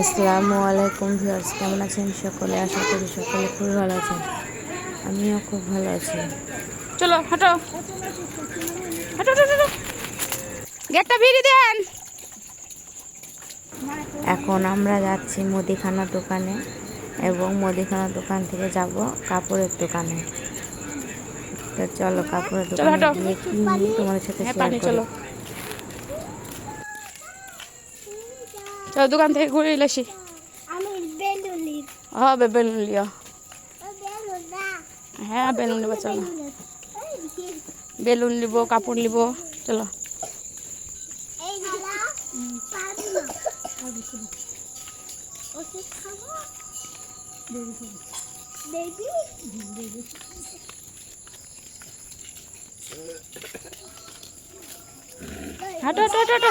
আসসালামু আলাইকুম ভিউয়ার্স কেমন আছেন সকলে? আশা করি সকলে খুবই ভালো আছেন। আমিও খুব ভালো আছি। চলো হাঁটো। হাঁটো হাঁটো গেটটা ভিড়ি দেন। এখন আমরা যাচ্ছি মুদিখানা দোকানে এবং মুদিখানা দোকান থেকে যাব কাপড়ের দোকানে। তো চলো কাপড়ের চলো, দোকানে হাঁটো। গিয়ে কি নিই তোমাদের সাথে হ্যাঁ শেয়ার পানি করি চলো চলো দোকান থেকে ঘুরে এলাসি হবে বেলুন লিও। হ্যাঁ বেলুন নেব চলো। বেলুন নিব কাপড় নিব চলো। হাঁটো হাঁটো হাঁটো।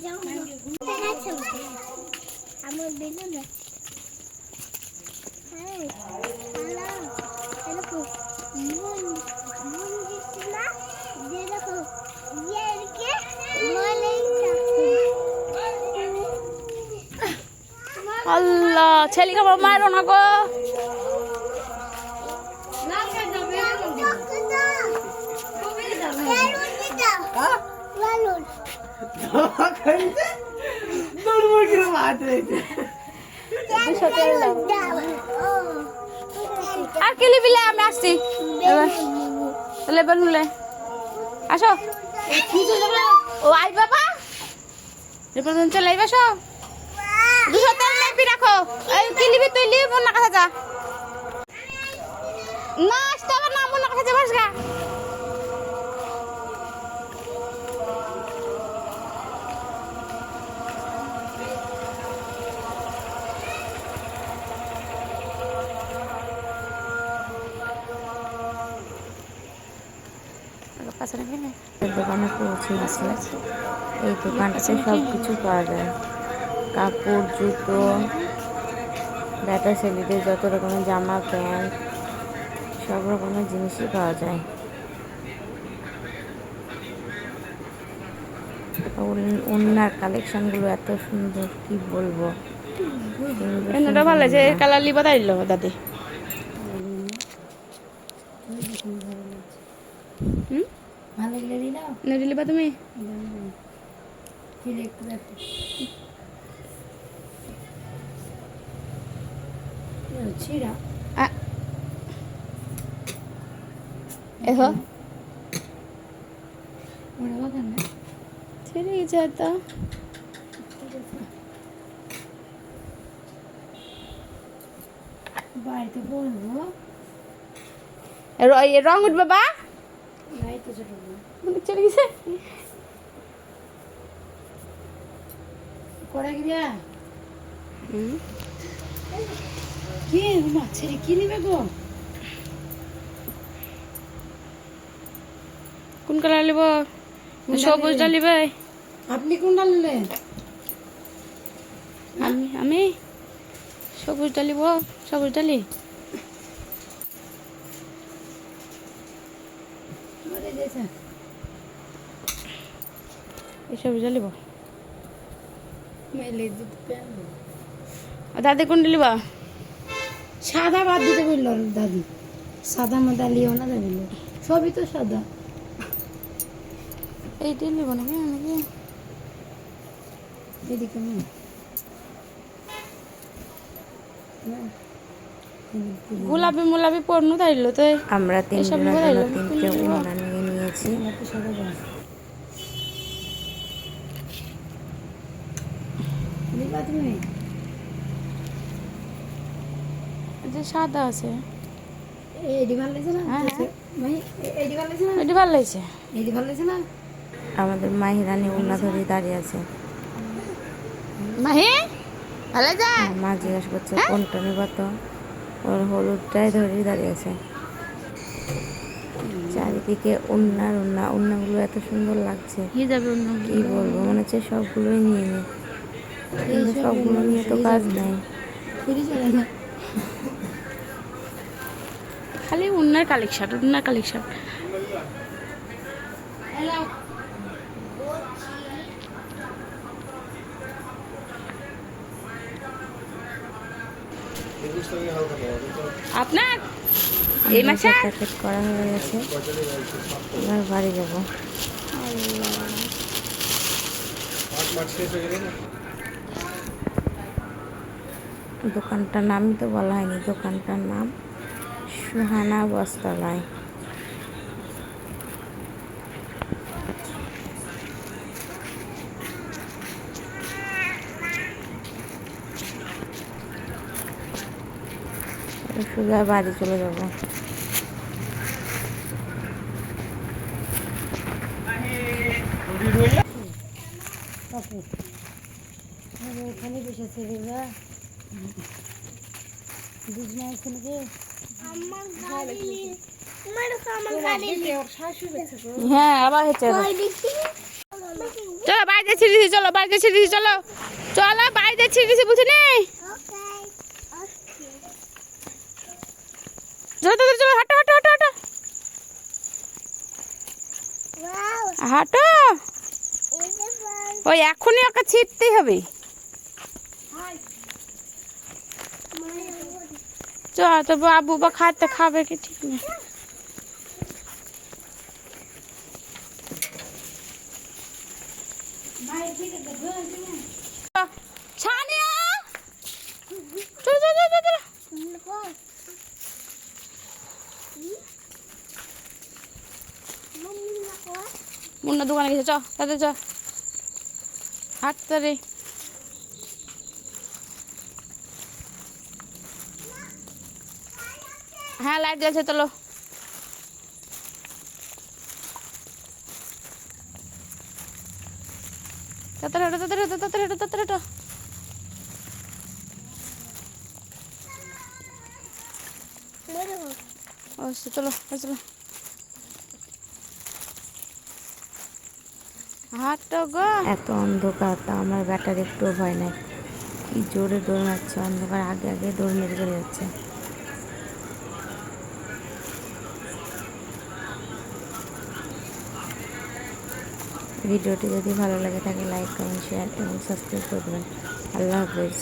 এদিকে মনে আল্লাহ ছেলেকে আমার মারো না গো। আর কি লিবি লে, আমি আসছি। এবার। তাহলে বেলুন লে আসো। ও আই বাবা। এবার চলে আইবা সো দুশো তেল নেবি রাখো। এই তুই লিবি মন না কাছে যা। না আসতে হবে না মন না কাছে যাবাস গা। দোকানে পৌঁছে গেছি। এই দোকানটাতে সব কিছু পাওয়া যায়। কাপড় জুতো ব্যাটা ছেলেদের যত রকমের জামা প্যান্ট সব রকমের জিনিসই পাওয়া যায়। উন্নার কালেকশনগুলো এত সুন্দর কি বলব? এনটা ভালো সুন্দর। কালার লিবা দিল দাদি? হুম? দিলাম নেড়ে লিবা তুমি? ছিড়া। না গেছে হয়তো। বাড়িতে বলব। র- উঠবে বা? চলে গেছে। করে গিয়া কি মাছের কি নিবে গো? কোন কালার লিব সবুজটা লিবে আপনি কোনটা নিলেন? আমি আমি? সবুজটা লিব সবুজটা লি মরে গেছে এই লিব? দুধ দাদি কোনটা লিবা? সাদা বাদ দিতে বলল দাদি। সাদা মাদা লিও না দাদি সবই তো সাদা। এইটাই লিব নাকি নাকি এদিকে না গোলাপি মোলাপি পড়নু তাইল তো? আমরা এসব জন্য তিনটে উন্না নিয়ে নিয়েছি তুমি যে সাদা আছে এডি ভালো লাগছে না হ্যাঁ, হ্যাঁ। ভাই এডি ভালো লাগছে না এটা ভালো লাগছে এডি ভালো লাগছে না? আমাদের মাহিরানি উন্না ধরে দাঁড়িয়ে আছে। মাহি ভালো যা। মা জিজ্ঞেস করছে কোনটা নিবা তো? ওর হলুদটাই ধরে দাঁড়িয়ে আছে। চারিদিকে উন্নার উন্না উন্নাগুলো এত সুন্দর লাগছে। কি যাবে কি বলব মনে হচ্ছে সবগুলোই নিয়ে নি। কিন্তু সবগুলো নিয়ে তো কাজ নাই। খালি উন্নার কালেকশন উন্নার কালেকশন আপনার? এই মাসে? প্যাকেট করা হয়ে গেছে। এবার বাড়ি যাব। দোকানটার নামই তো বলা হয়নি, দোকানটার নাম সুহানা বস্ত্রালয়। এবার সোজা বাড়ি চলে যাব। ওখানে বসেছে বুঝনা আমার গাড়ি হ্যাঁ আবার হচ্ছে চলো, বাইরে দিছি, চলো, বাইরে ছিড়ে দিছি, চলো চলো, বাইরে ছিড়ে দিছি. চলো চলো চলো, হাঁটো হাঁটো হাঁটো হাঁটো হাঁটো। ওই, এখনই ওকে ছিটতেই হবে ছানিয়া চলো চলো চলো চলো বল। হুম? মম্মি না মুন্না দোকানে গেছে, চ, তাতে চ হাঁটতে রে হ্যাঁ লাইট জ্বলছে চলো তাড়াতাড়ি হাঁটো তাড়াতাড়ি হাঁটো তাড়াতাড়ি হাঁটো তাড়াতাড়ি হাঁটো বলো। ও চলো চলো। এত অন্ধকার, তা আমার ব্যাটার একটু ভয় নাই। কি জোরে দৌড় মারছে অন্ধকার, আগে আগে দৌড় মেরে চলে যাচ্ছে। ভিডিওটি যদি ভালো লাগে থাকে লাইক কমেন্ট শেয়ার এবং সাবস্ক্রাইব করবেন। আল্লাহ হাফেজ।